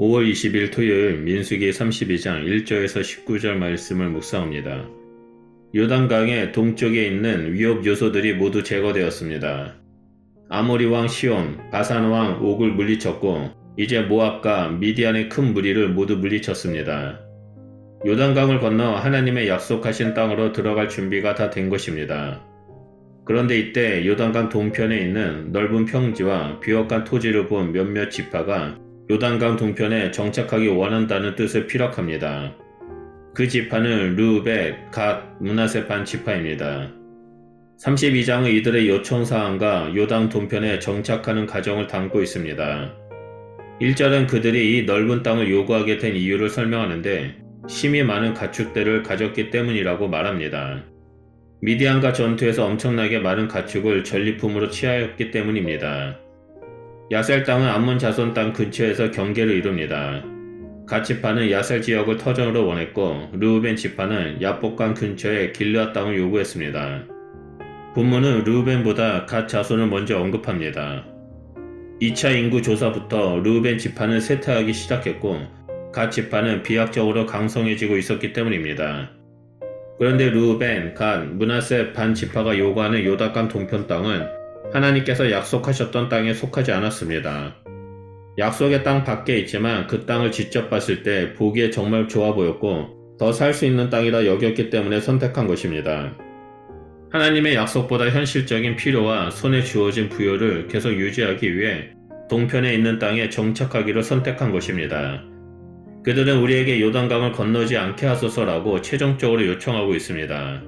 5월 20일 토요일 민수기 32장 1절에서 19절 말씀을 묵상합니다. 요단강의 동쪽에 있는 위협 요소들이 모두 제거되었습니다. 아모리 왕 시온, 바산 왕 옥을 물리쳤고 이제 모압과 미디안의 큰 무리를 모두 물리쳤습니다. 요단강을 건너 하나님의 약속하신 땅으로 들어갈 준비가 다 된 것입니다. 그런데 이때 요단강 동편에 있는 넓은 평지와 비옥한 토지를 본 몇몇 지파가 요단강 동편에 정착하기 원한다는 뜻을 피력합니다. 그 지파는 르우벳, 갓, 문하세 반 지파입니다. 32장은 이들의 요청사항과 요당 동편에 정착하는 과정을 담고 있습니다. 1절은 그들이 이 넓은 땅을 요구하게 된 이유를 설명하는데 심히 많은 가축들을 가졌기 때문이라고 말합니다. 미디안과 전투에서 엄청나게 많은 가축을 전리품으로 취하였기 때문입니다. 야셀 땅은 암몬 자손 땅 근처에서 경계를 이룹니다. 가치파는 야셀 지역을 터전으로 원했고 르우벤 지파는 야복강 근처의 길르앗 땅을 요구했습니다. 본문은 르우벤보다 갓 자손을 먼저 언급합니다. 2차 인구 조사부터 르우벤 지파는 쇠퇴하기 시작했고 갓 지파는 비약적으로 강성해지고 있었기 때문입니다. 그런데 르우벤, 갓, 문하세 반 지파가 요구하는 요다강 동편 땅은 하나님께서 약속하셨던 땅에 속하지 않았습니다. 약속의 땅 밖에 있지만 그 땅을 직접 봤을 때 보기에 정말 좋아 보였고 더 살 수 있는 땅이라 여겼기 때문에 선택한 것입니다. 하나님의 약속보다 현실적인 필요와 손에 주어진 부여를 계속 유지하기 위해 동편에 있는 땅에 정착하기를 선택한 것입니다. 그들은 우리에게 요단강을 건너지 않게 하소서라고 최종적으로 요청하고 있습니다.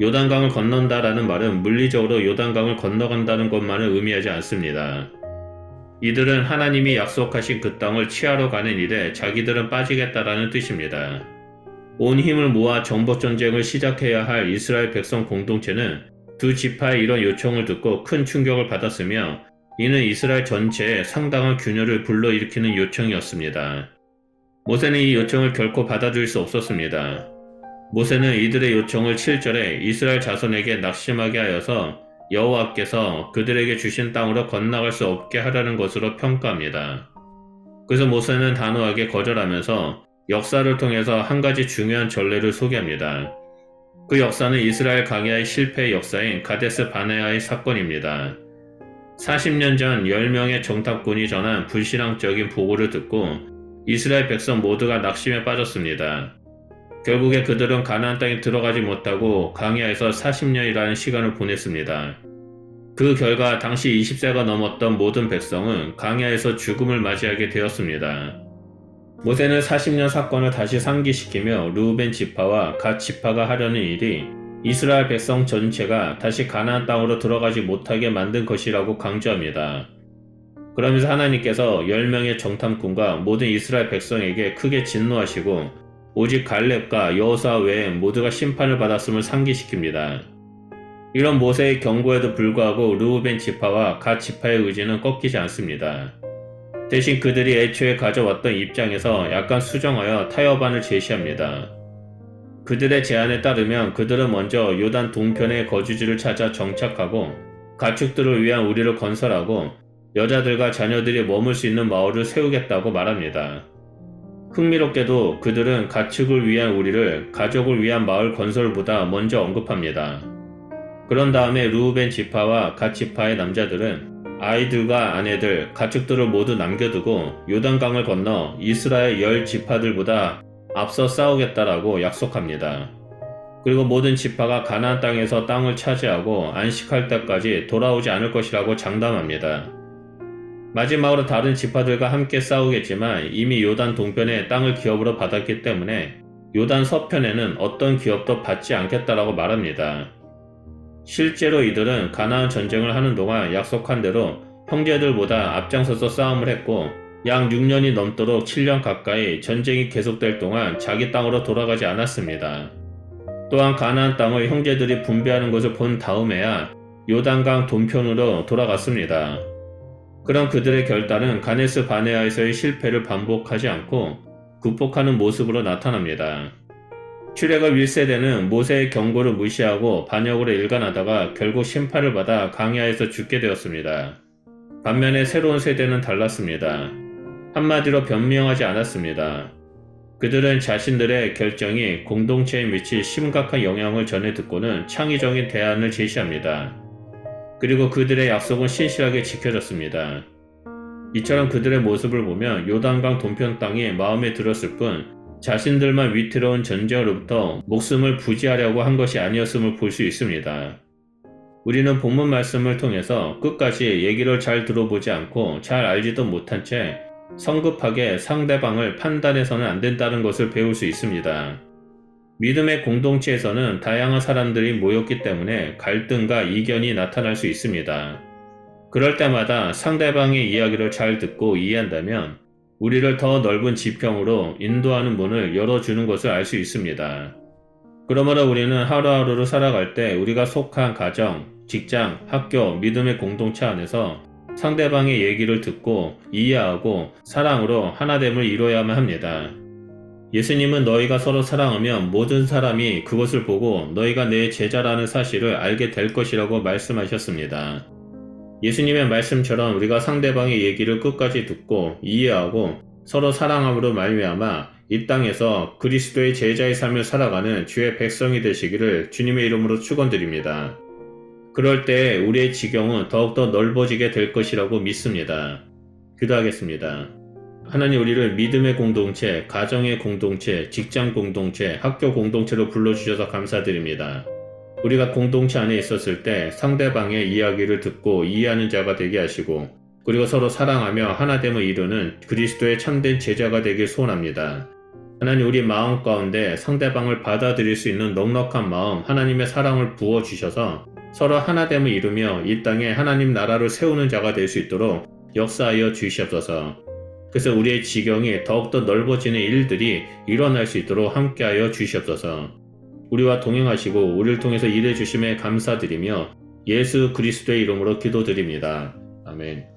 요단강을 건넌다라는 말은 물리적으로 요단강을 건너간다는 것만을 의미하지 않습니다. 이들은 하나님이 약속하신 그 땅을 취하러 가는 일에 자기들은 빠지겠다라는 뜻입니다. 온 힘을 모아 정복전쟁을 시작해야 할 이스라엘 백성 공동체는 두 지파의 이런 요청을 듣고 큰 충격을 받았으며 이는 이스라엘 전체에 상당한 균열을 불러일으키는 요청이었습니다. 모세는 이 요청을 결코 받아줄 수 없었습니다. 모세는 이들의 요청을 7절에 이스라엘 자손에게 낙심하게 하여서 여호와께서 그들에게 주신 땅으로 건너갈 수 없게 하라는 것으로 평가합니다. 그래서 모세는 단호하게 거절하면서 역사를 통해서 한 가지 중요한 전례를 소개합니다. 그 역사는 이스라엘 강야의 실패의 역사인 가데스 바네아의 사건입니다. 40년 전 10명의 정탐꾼이 전한 불신앙적인 보고를 듣고 이스라엘 백성 모두가 낙심에 빠졌습니다. 결국에 그들은 가나안 땅에 들어가지 못하고 강야에서 40년이라는 시간을 보냈습니다. 그 결과 당시 20세가 넘었던 모든 백성은 강야에서 죽음을 맞이하게 되었습니다. 모세는 40년 사건을 다시 상기시키며 루벤 지파와 갓 지파가 하려는 일이 이스라엘 백성 전체가 다시 가나안 땅으로 들어가지 못하게 만든 것이라고 강조합니다. 그러면서 하나님께서 10명의 정탐꾼과 모든 이스라엘 백성에게 크게 진노하시고 오직 갈렙과 여호사 외에 모두가 심판을 받았음을 상기시킵니다. 이런 모세의 경고에도 불구하고 르우벤 지파와 갓 지파의 의지는 꺾이지 않습니다. 대신 그들이 애초에 가져왔던 입장에서 약간 수정하여 타협안을 제시합니다. 그들의 제안에 따르면 그들은 먼저 요단 동편의 거주지를 찾아 정착하고 가축들을 위한 우리를 건설하고 여자들과 자녀들이 머물 수 있는 마을을 세우겠다고 말합니다. 흥미롭게도 그들은 가축을 위한 우리를 가족을 위한 마을 건설보다 먼저 언급합니다. 그런 다음에 루우벤 지파와 갓 지파의 남자들은 아이들과 아내들, 가축들을 모두 남겨두고 요단강을 건너 이스라엘 열 지파들보다 앞서 싸우겠다라고 약속합니다. 그리고 모든 지파가 가나안 땅에서 땅을 차지하고 안식할 때까지 돌아오지 않을 것이라고 장담합니다. 마지막으로 다른 지파들과 함께 싸우겠지만 이미 요단 동편에 땅을 기업으로 받았기 때문에 요단 서편에는 어떤 기업도 받지 않겠다라고 말합니다. 실제로 이들은 가나안 전쟁을 하는 동안 약속한 대로 형제들보다 앞장서서 싸움을 했고 약 6년이 넘도록 7년 가까이 전쟁이 계속될 동안 자기 땅으로 돌아가지 않았습니다. 또한 가나안 땅을 형제들이 분배하는 것을 본 다음에야 요단강 동편으로 돌아갔습니다. 그런 그들의 결단은 가네스 바네아에서의 실패를 반복하지 않고 극복하는 모습으로 나타납니다. 출애굽 1세대는 모세의 경고를 무시하고 반역으로 일관하다가 결국 심판을 받아 강야에서 죽게 되었습니다. 반면에 새로운 세대는 달랐습니다. 한마디로 변명하지 않았습니다. 그들은 자신들의 결정이 공동체에 미칠 심각한 영향을 전해 듣고는 창의적인 대안을 제시합니다. 그리고 그들의 약속은 신실하게 지켜졌습니다. 이처럼 그들의 모습을 보면 요단강 동편 땅이 마음에 들었을 뿐 자신들만 위태로운 전쟁으로부터 목숨을 부지하려고 한 것이 아니었음을 볼 수 있습니다. 우리는 본문 말씀을 통해서 끝까지 얘기를 잘 들어보지 않고 잘 알지도 못한 채 성급하게 상대방을 판단해서는 안 된다는 것을 배울 수 있습니다. 믿음의 공동체에서는 다양한 사람들이 모였기 때문에 갈등과 이견이 나타날 수 있습니다. 그럴 때마다 상대방의 이야기를 잘 듣고 이해한다면 우리를 더 넓은 지평으로 인도하는 문을 열어주는 것을 알 수 있습니다. 그러므로 우리는 하루하루를 살아갈 때 우리가 속한 가정, 직장, 학교, 믿음의 공동체 안에서 상대방의 얘기를 듣고 이해하고 사랑으로 하나됨을 이루어야만 합니다. 예수님은 너희가 서로 사랑하면 모든 사람이 그것을 보고 너희가 내 제자라는 사실을 알게 될 것이라고 말씀하셨습니다. 예수님의 말씀처럼 우리가 상대방의 얘기를 끝까지 듣고 이해하고 서로 사랑함으로 말미암아 이 땅에서 그리스도의 제자의 삶을 살아가는 주의 백성이 되시기를 주님의 이름으로 축원드립니다. 그럴 때 우리의 지경은 더욱더 넓어지게 될 것이라고 믿습니다. 기도하겠습니다. 하나님 우리를 믿음의 공동체, 가정의 공동체, 직장 공동체, 학교 공동체로 불러주셔서 감사드립니다. 우리가 공동체 안에 있었을 때 상대방의 이야기를 듣고 이해하는 자가 되게 하시고 그리고 서로 사랑하며 하나됨을 이루는 그리스도의 참된 제자가 되길 소원합니다. 하나님 우리 마음 가운데 상대방을 받아들일 수 있는 넉넉한 마음 하나님의 사랑을 부어주셔서 서로 하나됨을 이루며 이 땅에 하나님 나라를 세우는 자가 될 수 있도록 역사하여 주시옵소서. 그래서 우리의 지경이 더욱더 넓어지는 일들이 일어날 수 있도록 함께하여 주시옵소서. 우리와 동행하시고 우리를 통해서 일해 주심에 감사드리며 예수 그리스도의 이름으로 기도드립니다. 아멘.